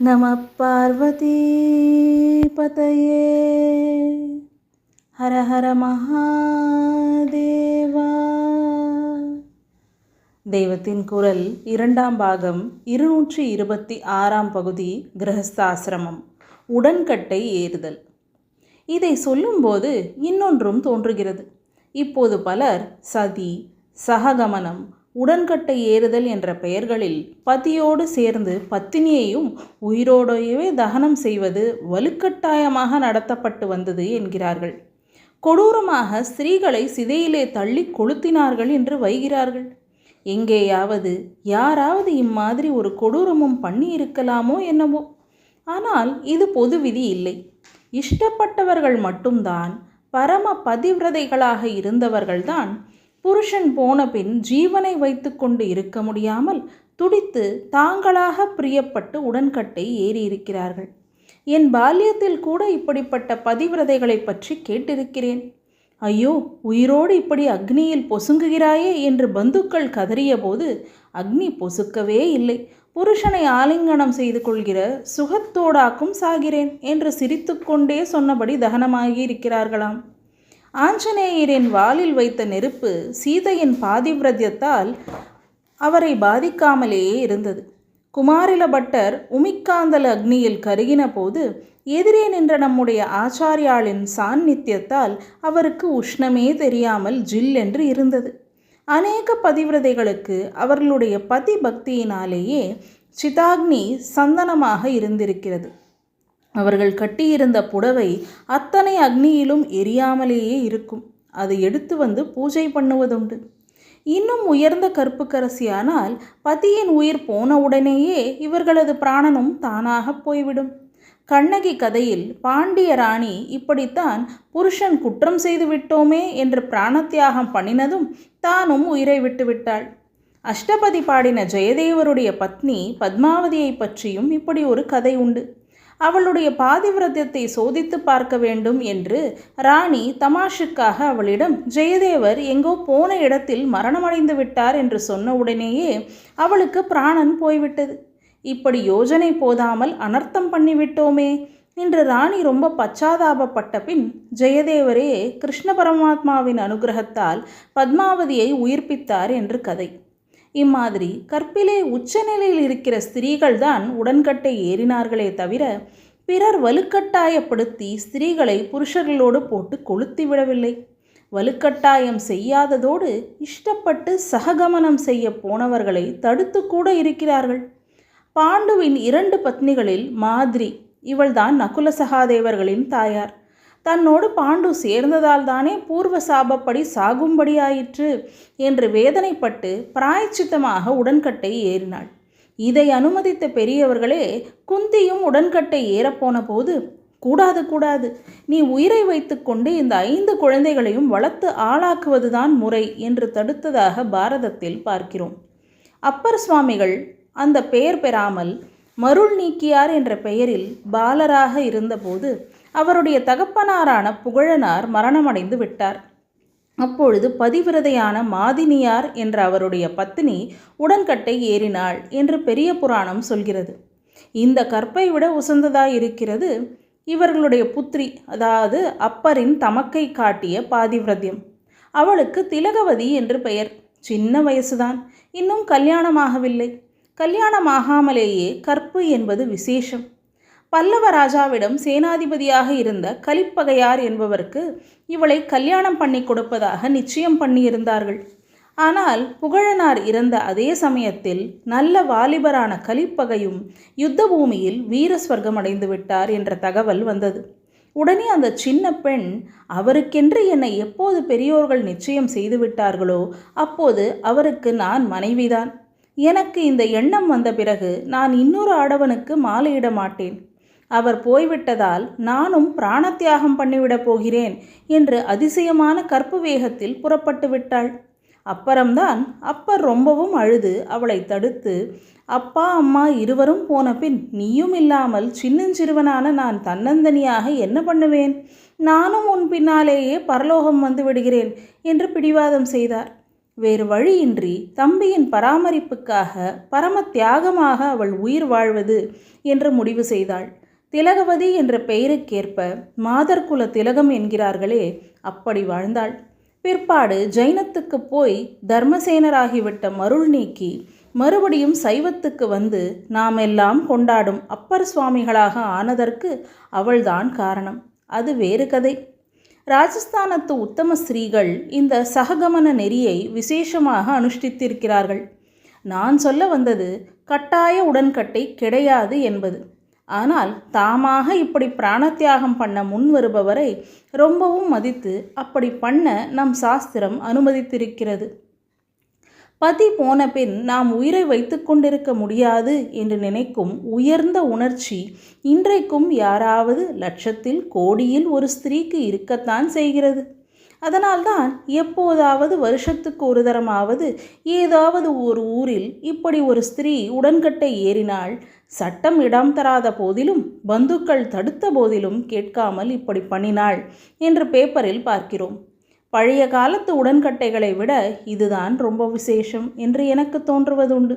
நம பார்வதி பதையே ஹர ஹர மகாதேவா தெய்வத்தின் குரல் இரண்டாம் பாகம் இருநூற்றி இருபத்தி ஆறாம் பகுதி கிரகஸ்தாசிரமம் உடன்கட்டை ஏறுதல். இதை சொல்லும்போது இன்னொன்றும் தோன்றுகிறது. இப்போது பலர் சதி சககமனம் உடன்கட்டை ஏறுதல் என்ற பெயர்களில் பதியோடு சேர்ந்து பத்தினியையும் உயிரோடையவே தகனம் செய்வது வலுக்கட்டாயமாக நடத்தப்பட்டு வந்தது என்கிறார்கள். கொடூரமாக ஸ்திரீகளை சிதையிலே தள்ளி கொளுத்தினார்கள் என்று வைகிறார்கள். எங்கேயாவது யாராவது இம்மாதிரி ஒரு கொடூரமும் பண்ணி இருக்கலாமோ என்னவோ. ஆனால் இது பொது விதி இல்லை. இஷ்டப்பட்டவர்கள் மட்டும்தான் பரம பதிவிரதைகளாக இருந்தவர்கள்தான் புருஷன் போன பின் ஜீவனை வைத்துக்கொண்டு இருக்க முடியாமல் துடித்து தாங்களாக பிரியப்பட்டு உடன்கட்டை ஏறியிருக்கிறார்கள். என் பால்யத்தில் கூட இப்படிப்பட்ட பதிவிரதைகளை பற்றி கேட்டிருக்கிறேன். ஐயோ உயிரோடு இப்படி அக்னியில் பொசுங்குகிறாயே என்று பந்துக்கள் கதறியபோது அக்னி பொசுக்கவே இல்லை. புருஷனை ஆலிங்கனம் செய்து கொள்கிற சுகத்தோடாக்கும் சாகிறேன் என்று சிரித்துக்கொண்டே சொன்னபடி தகனமாகி இருக்கிறார்களாம் ஆஞ்சநேயரின் வாலில் வைத்த நெருப்பு சீதையின் பாதிவிரத்தியத்தால் அவரை பாதிக்காமலேயே இருந்தது. குமாரில பட்டர் உமிக்காந்தல் அக்னியில் கருகின போது எதிரே நின்ற நம்முடைய ஆச்சாரியாளின் சாநித்தியத்தால் அவருக்கு உஷ்ணமே தெரியாமல் ஜில் என்று இருந்தது. அநேக பதிவிரதைகளுக்கு அவர்களுடைய பதி பக்தியினாலேயே சிதாக்னி சந்தனமாக இருந்திருக்கிறது. அவர்கள் கட்டியிருந்த புடவை அத்தனை அக்னியிலும் எரியாமலேயே இருக்கும். அதை எடுத்து வந்து பூஜை பண்ணுவதுண்டு. இன்னும் உயர்ந்த கற்புக்கரசியானால் பதியின் உயிர் போனவுடனேயே இவர்களது பிராணனும் தானாக போய்விடும். கண்ணகி கதையில் பாண்டிய ராணி இப்படித்தான் புருஷன் குற்றம் செய்து விட்டோமே என்று பிராணத்தியாகம் பண்ணினதும் தானும் உயிரை விட்டுவிட்டாள் அஷ்டபதி பாடின ஜெயதேவருடைய பத்னி பத்மாவதியை பற்றியும் இப்படி ஒரு கதை உண்டு. அவளுடைய பாதிவிரதத்தை சோதித்து பார்க்க வேண்டும் என்று ராணி தமாஷுக்காக அவளிடம் ஜெயதேவர் எங்கோ போன இடத்தில் மரணமடைந்து விட்டார் என்று சொன்ன உடனேயே அவளுக்கு பிராணன் போய்விட்டது. இப்படி யோஜனை போதாமல் அனர்த்தம் பண்ணிவிட்டோமே இன்று ராணி ரொம்ப பச்சாதாபப்பட்ட பின் ஜெயதேவரே கிருஷ்ண பரமாத்மாவின் அனுகிரகத்தால் பத்மாவதியை உயிர்ப்பித்தார் என்று கதை. இம்மாதிரி கற்பிலே உச்சநிலையில் இருக்கிற ஸ்திரீகள் தான் உடன்கட்டை ஏறினார்களே தவிர பிறர் வலுக்கட்டாயப்படுத்தி ஸ்திரீகளை புருஷர்களோடு போட்டு கொளுத்தி விடவில்லை. வலுக்கட்டாயம் செய்யாததோடு இஷ்டப்பட்டு சககமனம் செய்ய போனவர்களை தடுத்து கூட இருக்கிறார்கள். பாண்டுவின் இரண்டு பத்னிகளில் மாதிரி இவள்தான் நகுல சகாதேவர்களின் தாயார். தன்னோடு பாண்டு சேர்ந்ததால் தானே பூர்வ சாபப்படி சாகும்படியாயிற்று என்று வேதனைப்பட்டு பிராயச்சித்தமாக உடன்கட்டை ஏறினாள். இதை அனுமதித்த பெரியவர்களே குந்தியும் உடன்கட்டை ஏறப்போன போது கூடாது கூடாது. நீ உயிரை வைத்துக்கொண்டு இந்த ஐந்து குழந்தைகளையும் வளர்த்து ஆளாக்குவதுதான் முறை என்று தடுத்ததாக பாரதத்தில் பார்க்கிறோம். அப்பர் சுவாமிகள் அந்த பெயர் பெறாமல் மருள் நீக்கியார் என்ற பெயரில் பாலராக இருந்தபோது அவருடைய தகப்பனாரான புகழனார் மரணமடைந்து விட்டார். அப்பொழுது பதிவிரதையான மாதினியார் என்ற அவருடைய பத்தினி உடன்கட்டை ஏறினாள் என்று பெரிய புராணம் சொல்கிறது. இந்த கற்பை விட உசந்ததாய் இருக்கிறது இவர்களுடைய புத்திரி அதாவது அப்பரின் தமக்கை காட்டிய பாதிவிரதியம் அவளுக்கு திலகவதி என்று பெயர். சின்ன வயசுதான் இன்னும் கல்யாணமாகவில்லை. கல்யாணமாகாமலேயே கற்பு என்பது விசேஷம். பல்லவ ராஜாவிடம் சேனாதிபதியாக இருந்த கலிப்பகையார் என்பவருக்கு இவளை கல்யாணம் பண்ணி கொடுப்பதாக நிச்சயம் பண்ணியிருந்தார்கள். ஆனால் புகழனார் இறந்த அதே சமயத்தில் நல்ல வாலிபரான கலிப்பகையும் யுத்த பூமியில் வீர ஸ்வர்க்கம் அடைந்து விட்டார் என்ற தகவல் வந்தது. உடனே அந்த சின்ன பெண் அவருக்கென்று என்னை எப்போது பெரியோர்கள் நிச்சயம் செய்து விட்டார்களோ அப்போது அவருக்கு நான் மனைவிதான். எனக்கு இந்த எண்ணம் வந்த பிறகு நான் இன்னொரு ஆடவனுக்கு மாலையிட மாட்டேன். அவர் போய்விட்டதால் நானும் பிராணத்தியாகம் பண்ணிவிடப் போகிறேன் என்று அதிசயமான கற்பு வேகத்தில் புறப்பட்டு விட்டாள். அப்புறம்தான் அப்பர் ரொம்பவும் அழுது. அவளை தடுத்து அப்பா அம்மா இருவரும் போன பின் நீயும் இல்லாமல் சின்னஞ்சிறுவனான நான் தன்னந்தனியாக என்ன பண்ணுவேன்? நானும் உன் பின்னாலேயே பரலோகம் வந்து விடுகிறேன் என்று பிடிவாதம் செய்தார். வேறு வழியின்றி தம்பியின் பராமரிப்புக்காக பரம தியாகமாக அவள் உயிர் வாழ்வது என்று முடிவு செய்தாள். திலகவதி என்ற பெயருக்கேற்ப மாதர்குல திலகம் என்கிறார்களே அப்படி வாழ்ந்தாள். பிற்பாடு ஜைனத்துக்கு போய் தர்மசேனராகிவிட்ட மருள் நீக்கி மறுபடியும் சைவத்துக்கு வந்து நாம் எல்லாம் கொண்டாடும் அப்பர் சுவாமிகளாக ஆனதற்கு அவள்தான் காரணம். அது வேறு கதை. ராஜஸ்தானத்து உத்தம ஸ்ரீகள் இந்த சககமன நெறியை விசேஷமாக அனுஷ்டித்திருக்கிறார்கள். நான் சொல்ல வந்தது கட்டாய உடன்கட்டை கிடையாது என்பது. ஆனால் தாமாக இப்படி பிராணத்தியாகம் பண்ண முன் வருபவரை ரொம்பவும் மதித்து அப்படி பண்ண நம் சாஸ்திரம் அனுமதித்திருக்கிறது. பதி போன பின் நாம் உயிரை வைத்து கொண்டிருக்க முடியாது என்று நினைக்கும் உயர்ந்த உணர்ச்சி இன்றைக்கும் யாராவது லட்சத்தில் கோடியில் ஒரு ஸ்திரீக்கு இருக்கத்தான் செய்கிறது. அதனால்தான் எப்போதாவது வருஷத்துக்கு ஒரு தரமாவது ஏதாவது ஒரு ஊரில் இப்படி ஒரு ஸ்திரீ உடன்கட்டை ஏறினாள். சட்டம் இடம் தராத போதிலும் பந்துக்கள் தடுத்த போதிலும் கேட்காமல் இப்படி பண்ணினாள் என்று பேப்பரில் பார்க்கிறோம். பழைய காலத்து உடன்கட்டைகளை விட இதுதான் ரொம்ப விசேஷம் என்று எனக்கு தோன்றுவதுண்டு.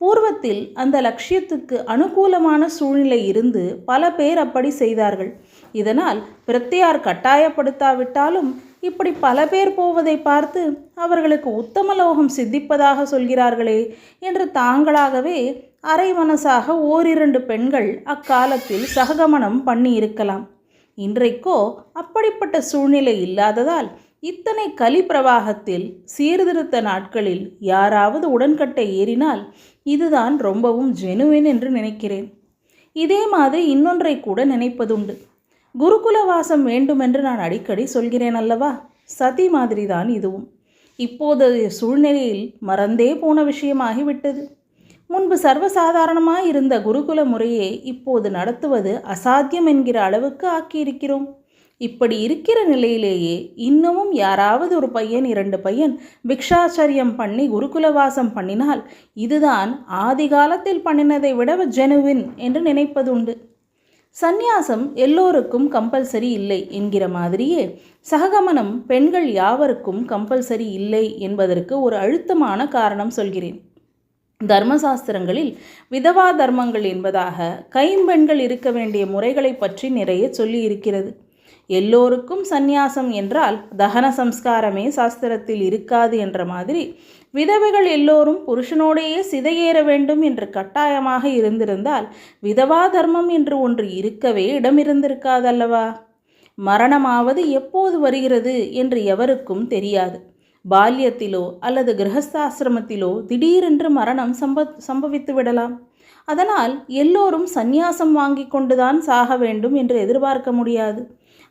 பூர்வத்தில் அந்த லட்சியத்துக்கு அனுகூலமான சூழ்நிலை இருந்து பல பேர் அப்படி செய்தார்கள். இதனால் பிரத்தியார் கட்டாயப்படுத்தாவிட்டாலும் இப்படி பல பேர் போவதை பார்த்து அவர்களுக்கு உத்தமலோகம் சித்திப்பதாக சொல்கிறார்களே என்று தாங்களாகவே அரை மனசாக ஓரிரண்டு பெண்கள் அக்காலத்தில் சககமனம் பண்ணியிருக்கலாம். இன்றைக்கோ அப்படிப்பட்ட சூழ்நிலை இல்லாததால் இத்தனை கலி பிரவாகத்தில் சீர்திருத்த நாட்களில் யாராவது உடன்கட்டை ஏறினால் இதுதான் ரொம்பவும் ஜெனுவின் என்று நினைக்கிறேன். இதே மாதிரி இன்னொன்றை கூட நினைப்பதுண்டு. குருகுல வாசம் வேண்டுமென்று நான் அடிக்கடி சொல்கிறேன் அல்லவா? சதி மாதிரிதான் இதுவும். இப்போதைய சூழ்நிலையில் மறந்தே போன விஷயமாகிவிட்டது. முன்பு சர்வசாதாரணமாக இருந்த குருகுல முறையை இப்போது நடத்துவது அசாத்தியம் என்கிற அளவுக்கு ஆக்கியிருக்கிறோம். இப்படி இருக்கிற நிலையிலேயே இன்னமும் யாராவது ஒரு பையன் இரண்டு பையன் பிக்ஷாச்சரியம் பண்ணி குருகுலவாசம் பண்ணினால் இதுதான் ஆதி காலத்தில் பண்ணினதை விட ஜெனுவின் என்று நினைப்பதுண்டு. சந்நியாசம் எல்லோருக்கும் கம்பல்சரி இல்லை என்கிற மாதிரியே சககமனம் பெண்கள் யாவருக்கும் கம்பல்சரி இல்லை என்பதற்கு ஒரு அழுத்தமான காரணம் சொல்கிறேன். தர்மசாஸ்திரங்களில் விதவா தர்மங்கள் என்பதாக கைம்பெண்கள் இருக்க வேண்டிய முறைகளை பற்றி நிறைய சொல்லி இருக்கிறது எல்லோருக்கும் சந்நியாசம் என்றால் தகன சம்ஸ்காரமே சாஸ்திரத்தில் இருக்காது என்ற மாதிரி விதவைகள் எல்லோரும் புருஷனோடையே சிதையேற வேண்டும் என்று கட்டாயமாக இருந்திருந்தால் விதவா தர்மம் என்று ஒன்று இருக்கவே இடமிருந்திருக்காதல்லவா? மரணமாவது எப்போது வருகிறது என்று எவருக்கும் தெரியாது. பால்யத்திலோ அல்லது கிரகஸ்தாசிரமத்திலோ திடீரென்று மரணம் சம்ப சம்பவித்து விடலாம். அதனால் எல்லோரும் சந்நியாசம் வாங்கி கொண்டுதான் சாக வேண்டும் என்று எதிர்பார்க்க முடியாது.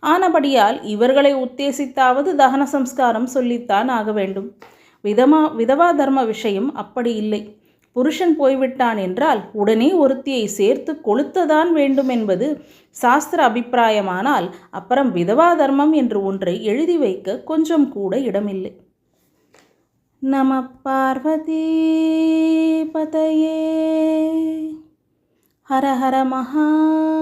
ஆனபடியால் இவர்களை உத்தேசித்தாவது தகன சம்ஸ்காரம் சொல்லித்தான் ஆக வேண்டும். விதமா விதவா தர்ம விஷயம் அப்படி இல்லை. புருஷன் போய்விட்டான் என்றால் உடனே ஒருத்தியை சேர்த்து கொளுத்ததான் வேண்டும் என்பது சாஸ்திர அபிப்பிராயமானால் அப்புறம் விதவா தர்மம் என்று ஒன்றை எழுதி வைக்க கொஞ்சம் கூட இடமில்லை. நம பார்வதி பதையே. ஹர ஹர மகாதேவா.